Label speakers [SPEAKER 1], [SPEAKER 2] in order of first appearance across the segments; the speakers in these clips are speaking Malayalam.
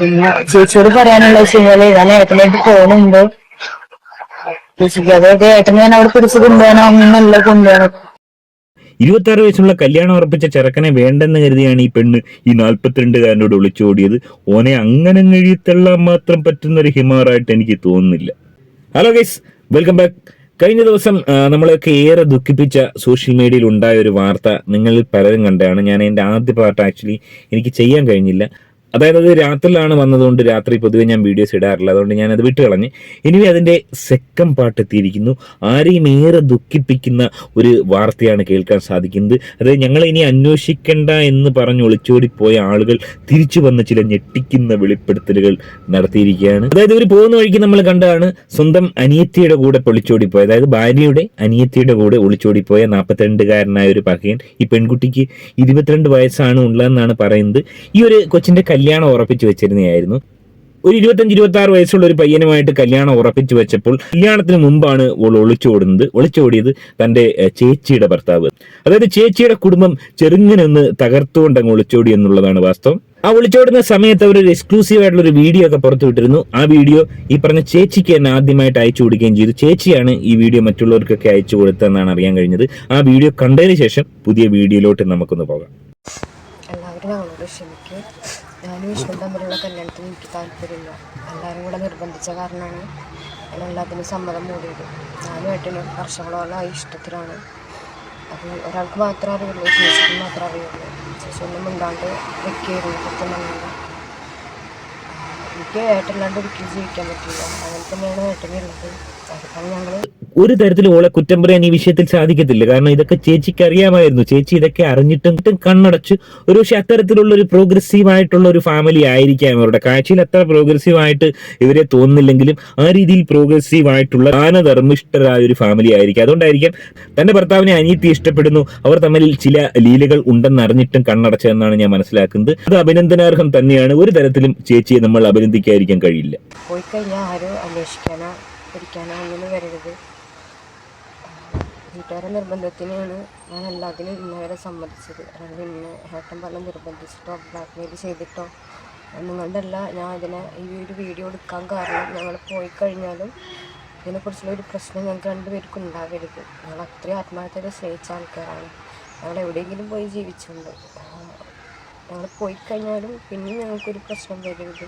[SPEAKER 1] പിന്നെ ചേച്ചിയോട് പറയാനുള്ള വെച്ചാൽ ഞാൻ ഏട്ടനായിട്ട് ഫോണുണ്ട് ചേച്ചിക്ക് അതായത് ഏട്ടനെ ഞാൻ അവിടെ പിടിച്ച് ഒന്നല്ല കൊണ്ടുപോകണം.
[SPEAKER 2] ഇരുപത്തി ആറ് വയസ്സുള്ള കല്യാണം ഉറപ്പിച്ച ചെറുക്കനെ വേണ്ടെന്ന് കരുതിയാണ് ഈ പെണ്ണ് ഈ നാൽപ്പത്തിരണ്ടുകാരനോട് വിളിച്ചോടിയത്. ഓനെ അങ്ങനെ കഴിയത്തള്ളാൻ മാത്രം പറ്റുന്ന ഒരു ഹിമാറായിട്ട് എനിക്ക് തോന്നുന്നില്ല. ഹലോ ഗൈസ് വെൽക്കം ബാക്ക് കഴിഞ്ഞ ദിവസം നമ്മളെയൊക്കെ ഏറെ ദുഃഖിപ്പിച്ച സോഷ്യൽ മീഡിയയിൽ ഉണ്ടായ ഒരു വാർത്ത നിങ്ങളിൽ പലരും കണ്ടാണ് ഞാൻ എന്റെ ആദ്യ പാർട്ട് ആക്ച്വലി എനിക്ക് ചെയ്യാൻ കഴിഞ്ഞില്ല. അതായത് അത് രാത്രിയിലാണ് വന്നതുകൊണ്ട് രാത്രി പൊതുവെ ഞാൻ വീഡിയോസ് ഇടാറില്ല. അതുകൊണ്ട് ഞാൻ അത് വിട്ട് കളഞ്ഞ്. ഇനി അതിന്റെ സെക്കൻഡ് പാർട്ട് എത്തിയിരിക്കുന്നു. ആരെയും ഏറെ ദുഃഖിപ്പിക്കുന്ന ഒരു വാർത്തയാണ് കേൾക്കാൻ സാധിക്കുന്നത്. അതായത് ഞങ്ങൾ ഇനി അന്വേഷിക്കേണ്ട എന്ന് പറഞ്ഞ് ഒളിച്ചോടിപ്പോയ ആളുകൾ തിരിച്ചു വന്ന ചില ഞെട്ടിക്കുന്ന വെളിപ്പെടുത്തലുകൾ നടത്തിയിരിക്കുകയാണ്. അതായത് ഇവർ പോകുന്ന വഴിക്ക് നമ്മൾ കണ്ടതാണ് സ്വന്തം അനിയത്തിയുടെ കൂടെ ഒളിച്ചോടിപ്പോയ അതായത് ഭാര്യയുടെ അനിയത്തിയുടെ കൂടെ ഒളിച്ചോടിപ്പോയ നാൽപ്പത്തിരണ്ടുകാരനായ ഒരു പകയൻ ഈ പെൺകുട്ടിക്ക് ഇരുപത്തിരണ്ട് വയസ്സാണ് ഉള്ളതെന്നാണ് പറയുന്നത്. ഈ ഒരു കൊച്ചിന്റെ കല്യാണം ഉറപ്പിച്ചു വെച്ചിരുന്നതായിരുന്നു ഒരു ഇരുപത്തഞ്ച് ഇരുപത്തി ആറ് വയസ്സുള്ള ഒരു പയ്യനുമായിട്ട് കല്യാണം ഉറപ്പിച്ചു വെച്ചപ്പോൾ കല്യാണത്തിന് മുമ്പാണ് ഓൾ ഒളിച്ചോടുന്നത് ഒളിച്ചോടിയത് തന്റെ ചേച്ചിയുടെ ഭർത്താവ്. അതായത് ചേച്ചിയുടെ കുടുംബം ചെറുങ്ങനൊന്ന് തകർത്തുകൊണ്ട് അങ്ങ് ഒളിച്ചോടി എന്നുള്ളതാണ് വാസ്തവം. ആ ഒളിച്ചോടുന്ന സമയത്ത് അവർ ഒരു എക്സ്ക്ലൂസീവ് ആയിട്ടുള്ള ഒരു വീഡിയോ ഒക്കെ പുറത്തുവിട്ടിരുന്നു ആ വീഡിയോ ഈ പറഞ്ഞ ചേച്ചിക്ക് തന്നെ ആദ്യമായിട്ട് അയച്ചു കൊടുക്കുകയും ചെയ്തു. ചേച്ചിയാണ് ഈ വീഡിയോ മറ്റുള്ളവർക്കൊക്കെ അയച്ചു കൊടുത്തതെന്നാണ് അറിയാൻ കഴിഞ്ഞത്. ആ വീഡിയോ കണ്ടതിന് ശേഷം പുതിയ വീഡിയോയിലോട്ട് നമുക്കൊന്ന് പോകാം.
[SPEAKER 3] എല്ലാവരും ഞങ്ങളോട് ക്ഷമിക്കും. ഞാനും വിഷ്ണു തമ്മിലുള്ള കല്യാണത്തിന് എനിക്ക് താല്പര്യമില്ല. എല്ലാവരും കൂടെ നിർബന്ധിച്ച കാരണമാണ് ഞാൻ എല്ലാത്തിനും സമ്മതം മൂടിയത്. ഞാനും ഏട്ടനും വർഷങ്ങളോളമായി ഇഷ്ടത്തിലാണ്. അത് ഒരാൾക്ക് മാത്രമേ അറിയുള്ളൂ ചേച്ചിക്ക് മാത്രമേ അറിയുള്ളൂ. ചേച്ചി ഒന്നും മിണ്ടാണ്ട് വെക്കുകയായിരുന്നു സത്യം പറഞ്ഞാൽ. എനിക്ക് ഏട്ടല്ലാണ്ട് ഒരിക്കലും ജീവിക്കാൻ പറ്റില്ല അങ്ങനെ തന്നെയാണ് ഏട്ടനുള്ളത് അതിപ്പോൾ ഞങ്ങൾ
[SPEAKER 2] ഒരു തരത്തിലും ഓളെ കുറ്റം പറയാൻ ഈ വിഷയത്തിൽ സാധിക്കത്തില്ല. കാരണം ഇതൊക്കെ ചേച്ചിക്ക് അറിയാമായിരുന്നു. ചേച്ചി ഇതൊക്കെ അറിഞ്ഞിട്ടും കണ്ണടച്ച്. ഒരു പക്ഷെ അത്തരത്തിലുള്ള ഒരു പ്രോഗ്രസീവ് ആയിട്ടുള്ള ഒരു ഫാമിലി ആയിരിക്കാം അവരുടെ കാഴ്ചയിൽ അത്ര പ്രോഗ്രസീവ് ആയിട്ട് ഇവരെ തോന്നുന്നില്ലെങ്കിലും ആ രീതിയിൽ പ്രോഗ്രസീവ് ആയിട്ടുള്ള ദാനധർമ്മിഷ്ഠരായ ഒരു ഫാമിലി ആയിരിക്കും. അതുകൊണ്ടായിരിക്കാം തന്റെ ഭർത്താവിനെ അനിയത്തി ഇഷ്ടപ്പെടുന്നു. അവർ തമ്മിൽ ചില ലീലകൾ ഉണ്ടെന്ന് അറിഞ്ഞിട്ടും കണ്ണടച്ചതെന്നാണ് ഞാൻ മനസ്സിലാക്കുന്നത്. അത് അഭിനന്ദനാർഹം തന്നെയാണ്. ഒരു തരത്തിലും ചേച്ചിയെ നമ്മൾ അഭിനന്ദിക്കാതിരിക്കാൻ കഴിയില്ല.
[SPEAKER 3] പോയി കഴിഞ്ഞാൽ ആരും അന്വേഷിക്കാനോ പഠിക്കാനോ ഒന്നും വരരുത്. വീട്ടുകാരുടെ നിർബന്ധത്തിനാണ് ഞാൻ എല്ലാത്തിനും ഇന്നവരെ സമ്മതിച്ചത്. അല്ലാണ്ട് ഇന്ന് ഏട്ടൻ പറഞ്ഞ നിർബന്ധിച്ചിട്ടോ ബ്ലാക്ക് മെയിൽ ചെയ്തിട്ടോ നിങ്ങളുടെ അല്ല ഞാൻ ഇതിനെ ഈ ഒരു വീഡിയോ എടുക്കാൻ കാരണം ഞങ്ങൾ പോയി കഴിഞ്ഞാലും ഇതിനെക്കുറിച്ചുള്ള ഒരു പ്രശ്നം ഞങ്ങൾക്ക് രണ്ടുപേർക്കും ഉണ്ടാകരുത് ഞങ്ങൾ അത്രയും ആത്മാർത്ഥത സ്നേഹിച്ച ആൾക്കാരാണ്. ഞങ്ങൾ എവിടെയെങ്കിലും പോയി ജീവിച്ചുണ്ട് ഞങ്ങൾ പോയി കഴിഞ്ഞാലും പിന്നെയും ഞങ്ങൾക്കൊരു പ്രശ്നം വരരുത്.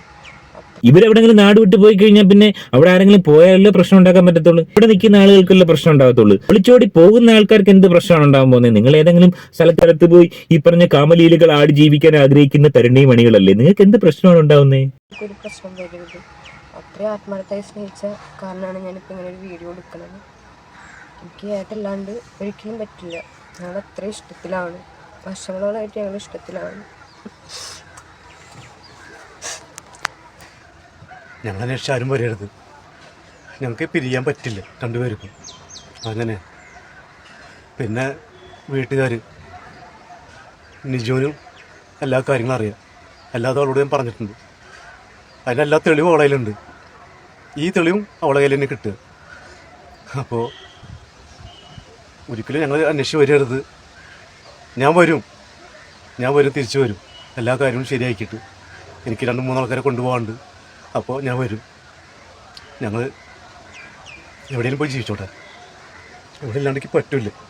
[SPEAKER 2] ഇവരെവിടെങ്കിലും നാട് വിട്ട് പോയി കഴിഞ്ഞാൽ പിന്നെ അവിടെ ആരെങ്കിലും പോയാലല്ലേ പ്രശ്നം ഉണ്ടാക്കാൻ പറ്റത്തുള്ളൂ. ഇവിടെ നിൽക്കുന്ന ആളുകൾക്കല്ലേ പ്രശ്നം ഉണ്ടാകത്തുള്ളൂ. വിളിച്ചോടി പോകുന്ന ആൾക്കാർക്ക് എന്ത് പ്രശ്നമാണ് ഉണ്ടാകാൻ പോകുന്നത്? നിങ്ങൾ ഏതെങ്കിലും സ്ഥലത്തരത്ത് പോയി ഈ പറഞ്ഞ കാമലീലുകൾ ആടി ജീവിക്കാൻ ആഗ്രഹിക്കുന്ന തരുണീ മണികളല്ലേ? നിങ്ങൾക്ക് എന്ത് പ്രശ്നമാണ്
[SPEAKER 3] ഉണ്ടാവുന്നേ ഇങ്ങനെ ഒരു വീഡിയോ എടുക്കുന്നത്. എനിക്ക് ഏട്ടല്ലാണ്ട് ഒരിക്കലും പറ്റില്ല. ഞങ്ങൾ അത്രയും ഇഷ്ടത്തിലാണ്. വർഷങ്ങളോളായിട്ട് ഞങ്ങൾ ഇഷ്ടത്തിലാണ്.
[SPEAKER 4] ഞങ്ങൾ അന്വേഷിച്ച് ആരും വരരുത്. ഞങ്ങൾക്ക് പിരിയാൻ പറ്റില്ല രണ്ടുപേർക്കും. അങ്ങനെ. പിന്നെ വീട്ടുകാർ നിജുവിനും എല്ലാ കാര്യങ്ങളും അറിയാം. അല്ലാതെ അവളോട് ഞാൻ പറഞ്ഞിട്ടുണ്ട്. അതിനെല്ലാ തെളിവും അവളെ കയ്യിലുണ്ട്. ഈ തെളിവും അവളെ കയ്യിൽ തന്നെ കിട്ടുക. അപ്പോൾ ഒരിക്കലും ഞങ്ങൾ അന്വേഷിച്ച് വരരുത്. ഞാൻ വരും. ഞാൻ വരും തിരിച്ചു വരും. എല്ലാ കാര്യങ്ങളും ശരിയാക്കിയിട്ട് എനിക്ക് രണ്ട് മൂന്നാൾക്കാരെ കൊണ്ടുപോകാണ്ട് അപ്പോൾ ഞാൻ വരും. ഞങ്ങൾ എവിടെയെങ്കിലും പോയി ജീവിച്ചോട്ടെ. ഇവിടെ പറ്റില്ല.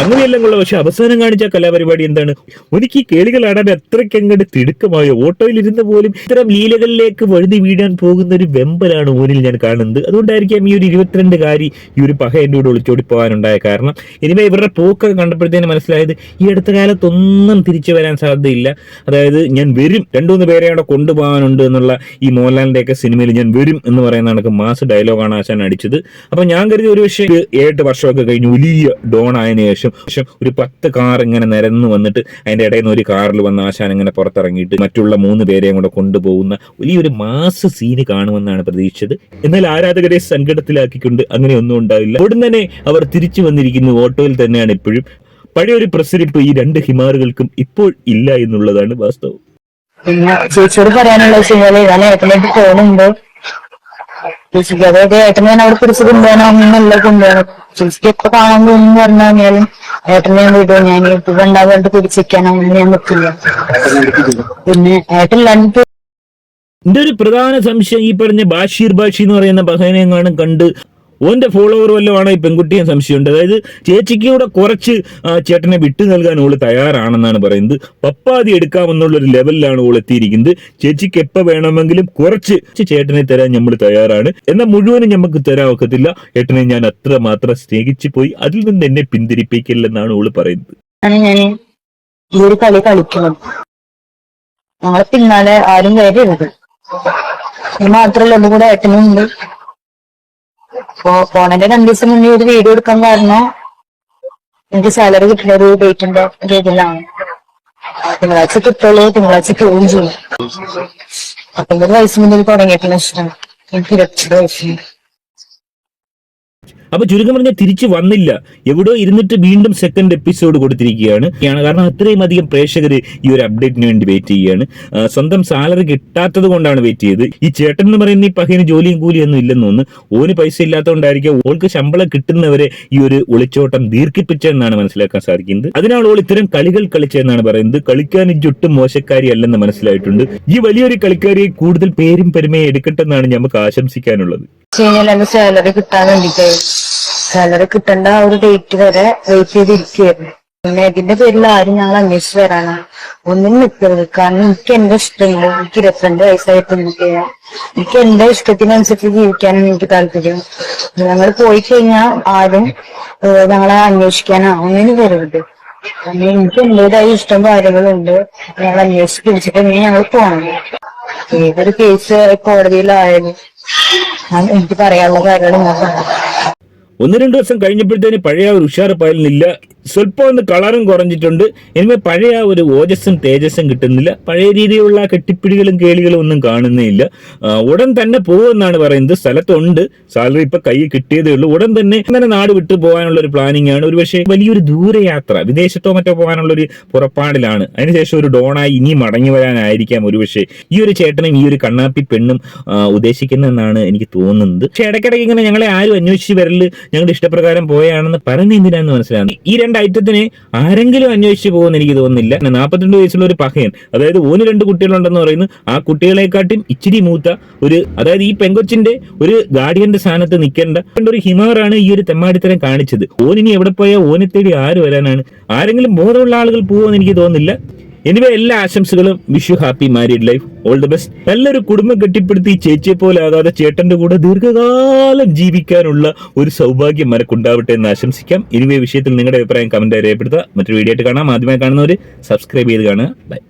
[SPEAKER 2] സംഗതിയെല്ലാം കൊള്ള പക്ഷെ അവസാനം കാണിച്ച കലാപരിപാടി എന്താണ്? എനിക്ക് ഈ കേളികൾ ആടാൻ അത്രയ്ക്ക് അങ്ങോട്ട് തിടുക്കമായോ? ഇരുന്ന് പോലും ഇത്തരം ലീലകളിലേക്ക് വഴുതി വീഴാൻ പോകുന്ന ഒരു വെമ്പലാണ് ഓനിൽ ഞാൻ കാണുന്നത്. അതുകൊണ്ടായിരിക്കാം ഈ ഒരു ഇരുപത്തിരണ്ട് കാരി ഈ ഒരു പഹ എന്റെ കൂടെ ഒളിച്ചോടി പോകാനുണ്ടായ കാരണം. ഇനിമേ ഇവരുടെ പോക്കൊക്കെ കണ്ടപ്പോഴത്തേന് മനസ്സിലായത് ഈ അടുത്ത കാലത്തൊന്നും തിരിച്ചു വരാൻ സാധ്യതയില്ല. അതായത് ഞാൻ വരും. രണ്ടു മൂന്ന് പേരെ അവിടെ കൊണ്ടുപോകാനുണ്ട് എന്നുള്ള ഈ മോഹൻലാലിന്റെ ഒക്കെ സിനിമയിൽ ഞാൻ വരും എന്ന് പറയുന്ന മാസ് ഡയലോഗാണ് ആശാൻ അടിച്ചത്. അപ്പൊ ഞാൻ കരുതി ഒരു പക്ഷേ ഏഴ് വർഷമൊക്കെ കഴിഞ്ഞ് വലിയ ഡോൺ ആയതിനു ശേഷം ശേഷം ഒരു പത്ത് കാർ ഇങ്ങനെ നിരന്നു വന്നിട്ട് അതിന്റെ ഇടയിൽ നിന്ന് ഒരു കാറിൽ വന്ന ആശാൻ ഇങ്ങനെ പുറത്തിറങ്ങിയിട്ട് മറ്റുള്ള മൂന്ന് പേരെയും കൂടെ കൊണ്ടുപോകുന്ന വലിയൊരു മാസ് സീന് കാണുമെന്നാണ് പ്രതീക്ഷിച്ചത്. എന്നാൽ ആരാധകരെ സങ്കടത്തിലാക്കിക്കൊണ്ട് അങ്ങനെ ഒന്നും ഉണ്ടാവില്ല. ഉടൻ തന്നെ അവർ തിരിച്ചു വന്നിരിക്കുന്നു. ഓട്ടോയിൽ തന്നെയാണ് ഇപ്പോഴും. പഴയ ഒരു പ്രസരിപ്പ് ഈ രണ്ട് ഹിമാറുകൾക്കും ഇപ്പോൾ ഇല്ല എന്നുള്ളതാണ് വാസ്തവം.
[SPEAKER 1] പിന്നെ ചേച്ചിയോട് പറയാനുള്ള വെച്ച് കഴിഞ്ഞാൽ ഞാൻ ഏട്ടനായിട്ട് പോകുന്നുണ്ട്. ചേച്ചിക്ക് അതായത് ഏട്ടനെ അവിടെ പിടിച്ച് കൊണ്ടുപോകാനോ എന്നല്ല കൊണ്ടുപോകണം ചേച്ചിക്ക് എപ്പോ കാണാൻ പോകുന്നു പറഞ്ഞാൽ കഴിഞ്ഞാലും ഏട്ടനെ ഞാൻ വിടും ഞാൻ യൂട്യൂബ് ഉണ്ടാവാണ്ട് പിടിച്ചിരിക്കാനോ അങ്ങനെ ഞാൻ നിൽക്കില്ല പിന്നെ ഏട്ടൻ രണ്ട്
[SPEAKER 2] എന്റെ ഒരു പ്രധാന സംശയം ഈ പറഞ്ഞ ബാഷീർ ബാഷി എന്ന് പറയുന്ന ബഹനെങ്ങാനും കണ്ട് ഓന്റെ ഫോളോവർ വല്ലതുമാണ് ഈ പെൺകുട്ടിയെ സംശയമുണ്ട്? അതായത് ചേച്ചിക്ക് കൂടെ കുറച്ച് ചേട്ടനെ വിട്ടു നൽകാൻ ഓൾ തയ്യാറാണെന്നാണ് പറയുന്നത്. പപ്പാതി എടുക്കാമെന്നുള്ളൊരു ലെവലിലാണ് ഓൾ എത്തിയിരിക്കുന്നത്. ചേച്ചിക്ക് എപ്പോൾ വേണമെങ്കിലും കുറച്ച് ചേട്ടനെ തരാൻ നമ്മൾ തയ്യാറാണ്. എന്നാൽ മുഴുവനും നമുക്ക് തരാൻ ഒക്കത്തില്ല ഏട്ടനെ ഞാൻ അത്ര മാത്രം സ്നേഹിച്ചു പോയി അതിൽ നിന്ന് എന്നെ പിന്തിരിപ്പിക്കില്ലെന്നാണ് ഓൾ പറയുന്നത്.
[SPEAKER 1] ഞങ്ങളെ പിന്നാലെ ആരും വരരുത്. മാത്രല്ല ഒന്നും കൂടെ ഏട്ടനും ഉണ്ട്. അപ്പൊ പോണന്റെ രണ്ടു ദിവസം മുന്നേ ഒരു വീഡിയോ എടുക്കാൻ കാരണം എനിക്ക് സാലറി കിട്ടുന്ന ഒരു ഡേറ്റിന്റെ ഒരു ഇതിലാണ്. തിങ്കളാഴ്ച കിട്ടുള്ളൂ തിങ്കളാഴ്ച പോവുകയും ചെയ്യും. പത്തൊമ്പത് വയസ്സ് മുന്നേ തുടങ്ങിയിട്ടുള്ള ഇഷ്ടം എനിക്ക് ഇരുപത്തിരണ്ട് വയസ്സുണ്ട്.
[SPEAKER 2] അപ്പൊ ചുരുക്കം പറഞ്ഞാൽ തിരിച്ചു വന്നില്ല. എവിടെയോ ഇരുന്നിട്ട് വീണ്ടും സെക്കൻഡ് എപ്പിസോഡ് കൊടുത്തിരിക്കുകയാണ്. കാരണം അത്രയും അധികം പ്രേക്ഷകർ ഈ ഒരു അപ്ഡേറ്റിന് വേണ്ടി വെയിറ്റ് ചെയ്യുകയാണ്. സ്വന്തം സാലറി കിട്ടാത്തത് കൊണ്ടാണ് വെയിറ്റ് ചെയ്ത്. ഈ ചേട്ടൻ എന്ന് പറയുന്ന ഈ പഹ്യന് ജോലിയും കൂലിയൊന്നും ഇല്ലെന്ന് തോന്നുന്നു. ഓന് പൈസ ഇല്ലാത്തതുകൊണ്ടായിരിക്കും ഓൾക്ക് ശമ്പളം കിട്ടുന്നവരെ ഈ ഒരു ഒളിച്ചോട്ടം ദീർഘിപ്പിച്ചെന്നാണ് മനസ്സിലാക്കാൻ സാധിക്കുന്നത്. അതിനാൽ ഓൾ ഇത്തരം കളികൾ കളിച്ചെന്നാണ് പറയുന്നത്. കളിക്കാൻ ഇജൊട്ടും മോശക്കാരി അല്ലെന്ന് മനസ്സിലായിട്ടുണ്ട്. ഈ വലിയൊരു കളിക്കാരിയെ കൂടുതൽ പേരും പെരുമയും എടുക്കട്ടെന്നാണ് നമുക്ക് ആശംസിക്കാനുള്ളത്.
[SPEAKER 1] സാലറി കിട്ടാൻ വേണ്ടിട്ട്. സാലറി കിട്ടേണ്ട ആ ഒരു ഡേറ്റ് വരെ വെയിറ്റ് ചെയ്തിരിക്കുകയായിരുന്നു. പിന്നെ ഇതിന്റെ പേരിൽ ആരും ഞങ്ങൾ അന്വേഷിച്ച് വരാനാണ് ഒന്നും നിൽക്കരുത്. കാരണം എനിക്ക് എന്റെ ഇഷ്ടങ്ങൾ എനിക്ക് ഇരുപത്തിരണ്ട് വയസ്സായിട്ട് നിൽക്കുക. എനിക്ക് എന്റെ ഇഷ്ടത്തിനനുസരിച്ച് ജീവിക്കാനും എനിക്ക് താല്പര്യം. ഞങ്ങൾ പോയി കഴിഞ്ഞാൽ ആരും ഞങ്ങളെ അന്വേഷിക്കാനോ. ഒന്നിനും വരരുത്. എനിക്ക് എന്റേതായ ഇഷ്ടം കാര്യങ്ങളുണ്ട്. ഞങ്ങൾ അന്വേഷിച്ച് പിടിച്ചിട്ട് ഞങ്ങൾ പോകണം ഏതൊരു കേസ് കോടതിയിലായാലും എനിക്ക് പറയാനുള്ള കാര്യങ്ങൾ ഞാൻ പറയാം
[SPEAKER 2] ഒന്ന് രണ്ട് വർഷം കഴിഞ്ഞപ്പോഴത്തേന് പഴയ ഒരു ഉഷാർ പയലിനില്ല. സ്വല്പം ഒന്ന് കളറും കുറഞ്ഞിട്ടുണ്ട്. ഇനിമേ പഴയ ഒരു ഓജസ്സും തേജസ്സും കിട്ടുന്നില്ല. പഴയ രീതിയിലുള്ള കെട്ടിപ്പിടികളും കേളികളും ഒന്നും കാണുന്നില്ല ഉടൻ തന്നെ പോകുമെന്നാണ് പറയുന്നത്. സ്ഥലത്തുണ്ട്. സാലറി ഇപ്പൊ കൈ കിട്ടിയതേ ഉള്ളൂ. ഉടൻ തന്നെ അങ്ങനെ നാട് വിട്ടു പോകാനുള്ള ഒരു പ്ലാനിങ് ആണ് ഒരുപക്ഷെ വലിയൊരു ദൂരയാത്ര വിദേശത്തോ മറ്റോ പോകാനുള്ള ഒരു പുറപ്പാടിലാണ്. അതിനുശേഷം ഒരു ഡോണായി ഇനി മടങ്ങി വരാനായിരിക്കാം ഒരുപക്ഷെ ഈ ഒരു ചേട്ടനും ഈ ഒരു കണ്ണാപ്പി പെണ്ണും ഉദ്ദേശിക്കുന്നതെന്നാണ് എനിക്ക് തോന്നുന്നത്. പക്ഷെ ഇടയ്ക്കിടയ്ക്ക് ഇങ്ങനെ ഞങ്ങളെ ആരും അന്വേഷിച്ച് വരൽ ഞങ്ങളുടെ ഇഷ്ടപ്രകാരം പോയാണെന്ന് പറയുന്ന എന്തിനാന്ന് മനസ്സിലാണ് ഈ രണ്ട് ഐറ്റത്തിന് ആരെങ്കിലും അന്വേഷിച്ചു പോകുമെന്ന് എനിക്ക് തോന്നുന്നില്ല. നാൽപ്പത്തിരണ്ട് വയസ്സുള്ള ഒരു പഹയൻ അതായത് ഓന് രണ്ട് കുട്ടികളുണ്ടെന്ന് പറയുന്നു. ആ കുട്ടികളെക്കാട്ടും ഇച്ചിരി മൂത്ത ഒരു അതായത് ഈ പെങ്കൊച്ചിന്റെ ഒരു ഗാർഡിയന്റെ സ്ഥാനത്ത് നിൽക്കേണ്ട ഒരു ഹിമാറാണ് ഈ ഒരു തെമ്മാടിത്തരം കാണിച്ചത്. ഓനിനി എവിടെ പോയാൽ ഓനെ തേടി ആര് വരാനാണ്? ആരെങ്കിലും ബോധമുള്ള ആളുകൾ പോകുമെന്ന് എനിക്ക് തോന്നുന്നില്ല. എനിവേ എല്ലാ ആശംസകളും wish happy married life all the best നല്ലൊരു കുടുംബം കെട്ടിപ്പടുത്തി ചേച്ചിയെ പോലെ ആകാതെ ചേട്ടന്റെ കൂടെ ദീർഘകാലം ജീവിക്കാനുള്ള ഒരു സൗഭാഗ്യം മനക്കുണ്ടാവട്ടെ എന്ന് ആശംസിക്കാം. എനിവേ വിഷയത്തിൽ നിങ്ങളുടെ അഭിപ്രായം കമന്റ് രേഖപ്പെടുത്തുക. മറ്റൊരു വീഡിയോ ആയിട്ട് കാണാം. ആദ്യമായി കാണുന്നവർ സബ്സ്ക്രൈബ് ചെയ്ത് കാണുക. ബൈ